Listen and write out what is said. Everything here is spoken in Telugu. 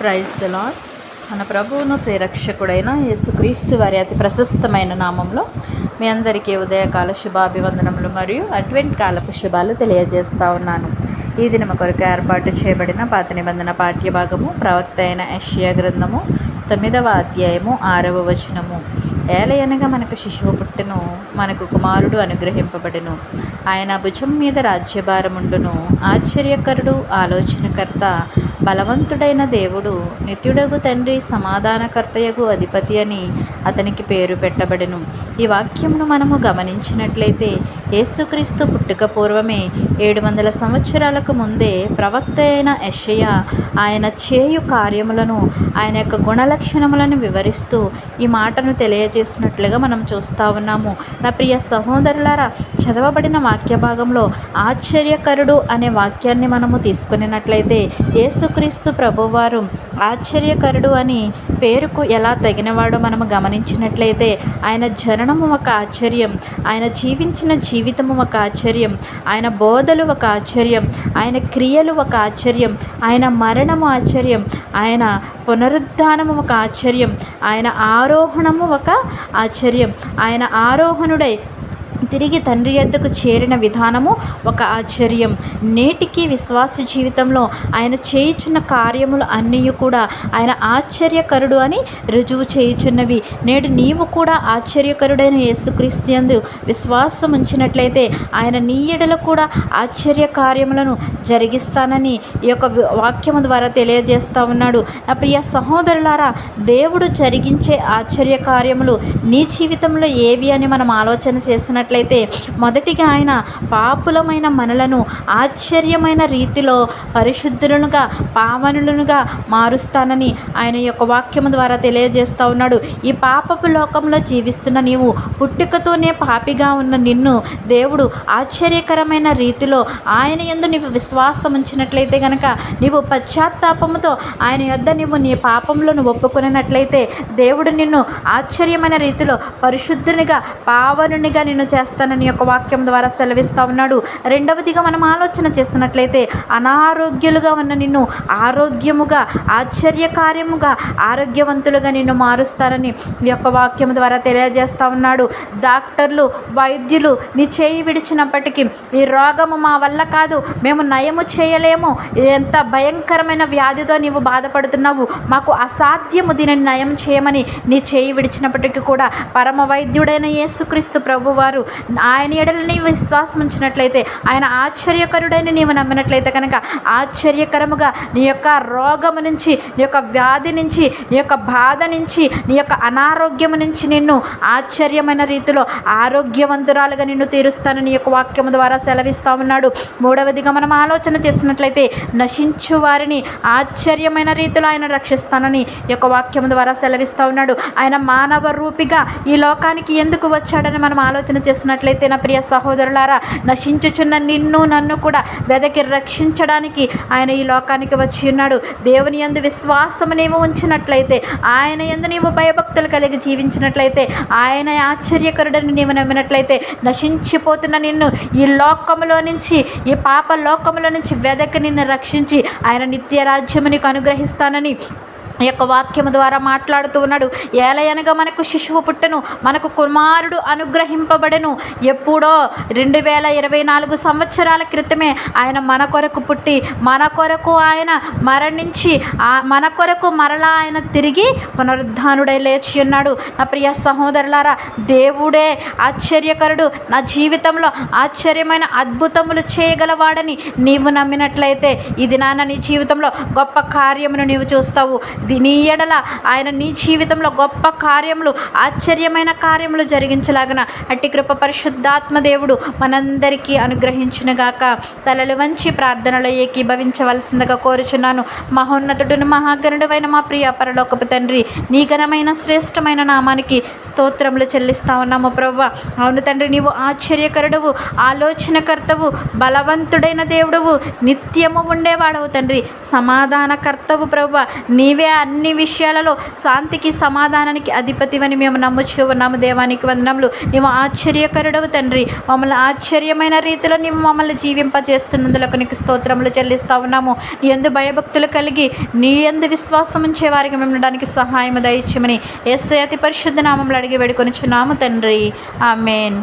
ప్రైజ్ ద లాడ్ మన ప్రభువును ప్రేరక్షకుడైన యేసుక్రీస్తు వారి అతి ప్రశస్తమైన నామంలో మీ అందరికీ ఉదయకాల శుభాభివందనములు మరియు అడ్వెంట్ కాలపు శుభాలు తెలియజేస్తూ ఉన్నాను. ఈ దినమ కొరకు ఏర్పాటు చేయబడిన పాత నిబంధన పాఠ్యభాగము ప్రవక్త అయిన యెషయా గ్రంథము తొమ్మిదవ అధ్యాయము ఆరవ వచనము. ఏలయనగా మనకు శిశువు పుట్టును మనకు కుమారుడు అనుగ్రహింపబడును. ఆయన భుజం మీద రాజ్యభారముండును. ఆశ్చర్యకరుడు ఆలోచనకర్త బలవంతుడైన దేవుడు నిత్యుడగు తండ్రి సమాధానకర్తయగు అధిపతి అని అతనికి పేరు పెట్టబడెను. ఈ వాక్యమును మనము గమనించినట్లయితే యేసుక్రీస్తు పుట్టుక పూర్వమే ఏడు వందల సంవత్సరాలకు ముందే ప్రవక్త అయిన యషయ ఆయన చేయు కార్యములను ఆయన యొక్క గుణలక్షణములను వివరిస్తూ ఈ మాటను తెలియజేసినట్లుగా మనం చూస్తూ ఉన్నాము. నా ప్రియ సహోదరులారా చదవబడిన వాక్య భాగంలో ఆశ్చర్యకరుడు అనే వాక్యాన్ని మనము తీసుకున్నట్లయితే యేసుక్రీస్తు ప్రభువారు ఆశ్చర్యకరుడు అని పేరుకు ఎలా తగినవాడో మనము గమనించినట్లయితే ఆయన జననము ఒక ఆశ్చర్యం. ఆయన జీవించిన జీ జీవితము ఒక ఆశ్చర్యం. ఆయన బోధలు ఒక ఆశ్చర్యం. ఆయన క్రియలు ఒక ఆశ్చర్యం. ఆయన మరణము ఆశ్చర్యం. ఆయన పునరుద్ధానము ఒక ఆశ్చర్యం. ఆయన ఆరోహణము ఒక ఆశ్చర్యం. ఆయన ఆరోహణుడై తిరిగి తండ్రి యొద్దకు చేరిన విధానము ఒక ఆశ్చర్యం. నేటికి విశ్వాస జీవితంలో ఆయన చేయుచున్న కార్యములు అన్నీ కూడా ఆయన ఆశ్చర్యకరుడు అని రుజువు చేయుచున్నవి. నేడు నీవు కూడా ఆశ్చర్యకరుడైన యేసుక్రీస్తు యందు విశ్వాసం ఉంచినట్లయితే ఆయన నీ ఎడల కూడా ఆశ్చర్య కార్యములను జరిగిస్తానని ఈ యొక్క వాక్యము ద్వారా తెలియజేస్తా ఉన్నాడు. నా ప్రియ సహోదరులారా దేవుడు జరిగించే ఆశ్చర్య కార్యములు నీ జీవితంలో ఏవి అని మనం ఆలోచన చేసినట్టు చూసినట్లయితే మొదటిగా ఆయన పాపులమైన మనలను ఆశ్చర్యమైన రీతిలో పరిశుద్ధులనుగా పావనులనుగా మారుస్తానని ఆయన యొక్క వాక్యము ద్వారా తెలియజేస్తూ ఉన్నాడు. ఈ పాపపు లోకంలో జీవిస్తున్న నీవు పుట్టుకతోనే పాపిగా ఉన్న నిన్ను దేవుడు ఆశ్చర్యకరమైన రీతిలో ఆయన యందు నీవు విశ్వాసం ఉంచినట్లయితే గనక నీవు పశ్చాత్తాపముతో ఆయన యొద్ద నీవు నీ పాపములను ఒప్పుకున్నట్లయితే దేవుడు నిన్ను ఆశ్చర్యమైన రీతిలో పరిశుద్ధునిగా పావనునిగా నిన్ను చేస్తానని యొక్క వాక్యం ద్వారా సెలవిస్తూ ఉన్నాడు. రెండవదిగా మనం ఆలోచన చేస్తున్నట్లయితే అనారోగ్యులుగా ఉన్న నిన్ను ఆరోగ్యముగా ఆశ్చర్యకార్యముగా ఆరోగ్యవంతులుగా నిన్ను మారుస్తారని ఈ యొక్క వాక్యం ద్వారా తెలియజేస్తూ ఉన్నాడు. డాక్టర్లు వైద్యులు నీ చేయి విడిచినప్పటికీ ఈ రోగము మా వల్ల కాదు మేము నయము చేయలేము. ఎంత భయంకరమైన వ్యాధితో నీవు బాధపడుతున్నావు మాకు అసాధ్యము దీనిని నయం చేయమని నీ చేయి విడిచినప్పటికీ కూడా పరమ వైద్యుడైన యేసుక్రీస్తు ప్రభువారు ఆయన ఎడల నీ విశ్వాసం ఉంచినట్లయితే ఆయన ఆశ్చర్యకరుడైన నీవు నమ్మినట్లయితే కనుక ఆశ్చర్యకరముగా నీ యొక్క రోగము నుంచి నీ యొక్క వ్యాధి నుంచి నీ యొక్క బాధ నుంచి నీ యొక్క అనారోగ్యము నుంచి నిన్ను ఆశ్చర్యమైన రీతిలో ఆరోగ్యవంతురాలుగా నిన్ను తీరుస్తాను నీ యొక్క వాక్యము ద్వారా సెలవిస్తా ఉన్నాడు. మూడవదిగా మనం ఆలోచన చేస్తున్నట్లయితే నశించు వారిని ఆశ్చర్యమైన రీతిలో ఆయన రక్షిస్తానని ఈ యొక్క వాక్యం ద్వారా సెలవిస్తూ ఉన్నాడు. ఆయన మానవ రూపిగా ఈ లోకానికి ఎందుకు వచ్చాడని మనం ఆలోచన చేసినట్లయితే నా ప్రియ సహోదరులారా నశించుచున్న నిన్ను నన్ను కూడా వెదకి రక్షించడానికి ఆయన ఈ లోకానికి వచ్చి ఉన్నాడు. దేవుని యందు విశ్వాసము నీవు ఉంచినట్లయితే ఆయన యందు నీవు భయభక్తులు కలిగి జీవించినట్లయితే ఆయన ఆశ్చర్యకరుడని నీవు నమ్మినట్లయితే నశించిపోతున్న నిన్ను ఈ లోకములో నుంచి ఈ పాప లోకములో నుంచి వెదకి నిన్ను రక్షించి ఆయన నిత్య రాజ్యము నీకు అనుగ్రహిస్తానని యొక్క వాక్యము ద్వారా మాట్లాడుతూ ఉన్నాడు. ఏలయనగా మనకు శిశువు పుట్టెను మనకు కుమారుడు అనుగ్రహింపబడను. ఎప్పుడో రెండు వేల ఇరవై నాలుగు సంవత్సరాల క్రితమే ఆయన మన కొరకు పుట్టి మన కొరకు ఆయన మరణించి ఆ- మన కొరకు మరలా ఆయన తిరిగి పునరుద్ధానుడై లేచి ఉన్నాడు. నా ప్రియ సహోదరులారా దేవుడే ఆశ్చర్యకరుడు. నా జీవితంలో ఆశ్చర్యమైన అద్భుతములు చేయగలవాడని నీవు నమ్మినట్లయితే ఇది నాన్న నీ జీవితంలో గొప్ప కార్యమును నీవు చూస్తావు. నీ ఎడల ఆయన నీ జీవితంలో గొప్ప కార్యములు ఆశ్చర్యమైన కార్యములు జరిగించలాగన. అట్టి కృప పరిశుద్ధాత్మ దేవుడు మనందరికీ అనుగ్రహించునుగాక. తలలు వంచి ప్రార్థనలో ఏకీభవించవలసిందిగా కోరుచున్నాను. మహోన్నతుడును మహాగణుడైన మా ప్రియ పరలోకపు తండ్రి నీ ఘనమైన శ్రేష్టమైన నామానికి స్తోత్రములు చెల్లిస్తా ఉన్నాము ప్రవ్వ. అవును తండ్రి నీవు ఆశ్చర్యకరుడవు ఆలోచనకర్తవు బలవంతుడైన దేవుడవు నిత్యము ఉండేవాడవు తండ్రి. సమాధానకర్తవు ప్రవ్వ. నీవే అన్ని విషయాలలో శాంతికి సమాధానానికి అధిపతివని మేము నమ్ముచూ ఉన్నాము. దేవానికి వందనములు. నీవు ఆశ్చర్యకరుడవు తండ్రి. మమ్మల్ని ఆశ్చర్యమైన రీతిలో నీవు మమ్మల్ని జీవింపజేస్తున్నందులకు నీకు స్తోత్రములు చెల్లిస్తా ఉన్నాము. నీ ఎందు భయభక్తులు కలిగి నీ ఎందు విశ్వాసం ఉంచే వారికి మేము ఉండడానికి సహాయం దయచ్చమని ఎస్ అతి పరిశుద్ధ నామంలో అడిగి వేడుకొని చున్నాము తండ్రి. ఆమెన్.